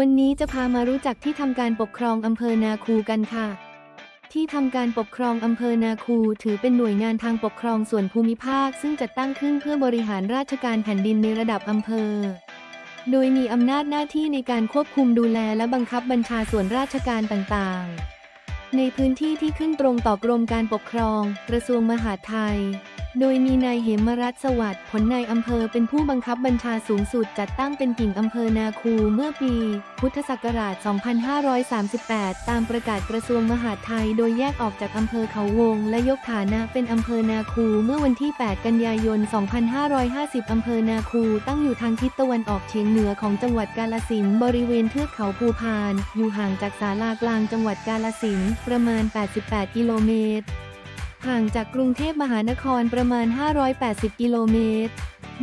วันนี้จะพามารู้จักที่ทำการปกครองอำเภอนาคูกันค่ะ ที่ทำการปกครองอำเภอนาคูถือเป็นหน่วยงานทางปกครองส่วนภูมิภาค ซึ่งจัดตั้งขึ้นเพื่อบริหารราชการแผ่นดินในระดับอำเภอ โดยมีอำนาจหน้าที่ในการควบคุมดูแลและบังคับบัญชาส่วนราชการต่างๆ ในพื้นที่ที่ขึ้นตรงต่อกรมการปกครอง กระทรวงมหาดไทย โดยมีนายเหมรัตสวัสดิ์ผลนายอำเภอเป็นผู้บังคับบัญชาสูงสุดจัดตั้งเป็นกิ่งอำเภอนาคูเมื่อปี พุทธศักราช 2538 ตามประกาศกระทรวงมหาดไทย โดยแยกออกจากอำเภอเขาวง และยกฐานะเป็นอำเภอนาคูเมื่อวันที่ 8 กันยายน 2550 อำเภอนาคูตั้งอยู่ทางทิศตะวันออกเฉียงเหนือของจังหวัดกาฬสินธุ์บริเวณเทือกเขาภูพาน อยู่ห่างจากศาลากลางจังหวัดกาฬสินธุ์ประมาณ 88 กิโลเมตร ห่างจากกรุงเทพมหานครประมาณ 580 กิโลเมตร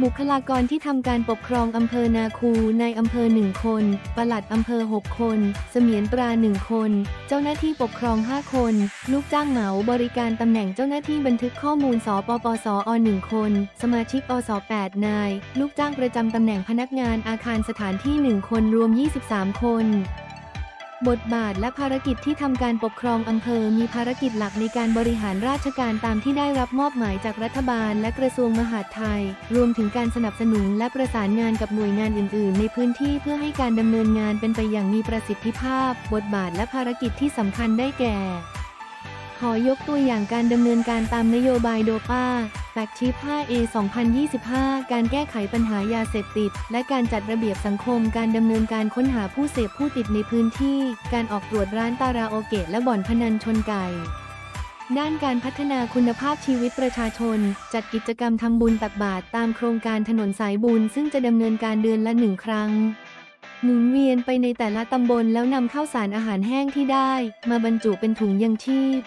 บุคลากรที่ทำการปกครองอำเภอนาคูในอำเภอหนึ่งคน ปลัดอำเภอ 6 คน เสมียนตราหนึ่งคน เจ้าหน้าที่ปกครอง 5 คน ลูกจ้างเหมาบริการตำแหน่งเจ้าหน้าที่บันทึกข้อมูล สปปสอ1คน สมาชิกอส8นาย ลูกจ้างประจำตำแหน่งพนักงานอาคารสถานที่ 1 คนรวม 23 คน บทบาทและภารกิจที่ทำการปกครองอำเภอมีภารกิจหลักในการบริหารราชการตามที่ได้รับมอบหมายจากรัฐบาลและกระทรวงมหาดไทย รวมถึงการสนับสนุนและประสานงานกับหน่วยงานอื่น ๆ ในพื้นที่เพื่อให้การดำเนินงานเป็นไปอย่างมีประสิทธิภาพ บทบาทและภารกิจที่สำคัญได้แก่ ขอยกตัวอย่างการดำเนินการตามนโยบายโดป้า แฟกชิป 5A 2025 การแก้ไขปัญหายาเสพติด และการจัดระเบียบสังคม การดำเนินการค้นหาผู้เสพผู้ติดในพื้นที่ การออกตรวจร้านตาราโอเกะและบ่อนพนันชนไก่ด้านการพัฒนาคุณภาพชีวิตประชาชน จัดกิจกรรมทำบุญตักบาตรตามโครงการถนนสายบุญ ซึ่งจะดำเนินการเดือนละหนึ่งครั้งหมุนเวียนไปในแต่ละตำบลแล้วนำข้าวสารอาหารแห้งที่ได้ มาบรรจุเป็นถุงยังชีพ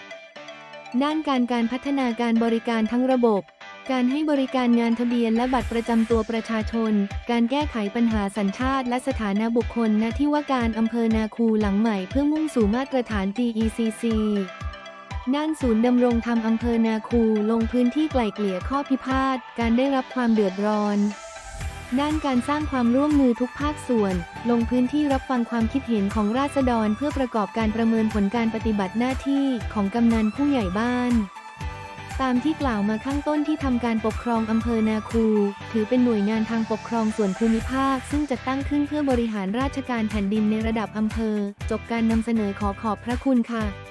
ด้านการการพัฒนาการบริการทั้งระบบ การให้บริการงานทะเบียนและบัตรประจำตัวประชาชน การแก้ไขปัญหาสัญชาติและสถานะบุคคลณที่ว่าการอำเภอนาคูหลังใหม่เพื่อมุ่งสู่มาตรฐาน GECC ด้านศูนย์ดำรงธรรมอำเภอนาคูลงพื้นที่ไกล่เกลี่ยข้อพิพาท การได้รับความเดือดร้อน ด้านการสร้างความร่วมมือทุกภาคส่วน ลงพื้นที่รับฟังความคิดเห็นของราษฎรเพื่อประกอบการประเมินผลการปฏิบัติหน้าที่ของกำนันผู้ใหญ่บ้านตามที่กล่าวมาข้างต้นที่ทำการปกครองอำเภอนาคู ถือเป็นหน่วยงานทางปกครองส่วนภูมิภาค ซึ่งจะตั้งขึ้นเพื่อบริหารราชการแผ่นดินในระดับอำเภอ จบการนำเสนอขอขอบพระคุณค่ะ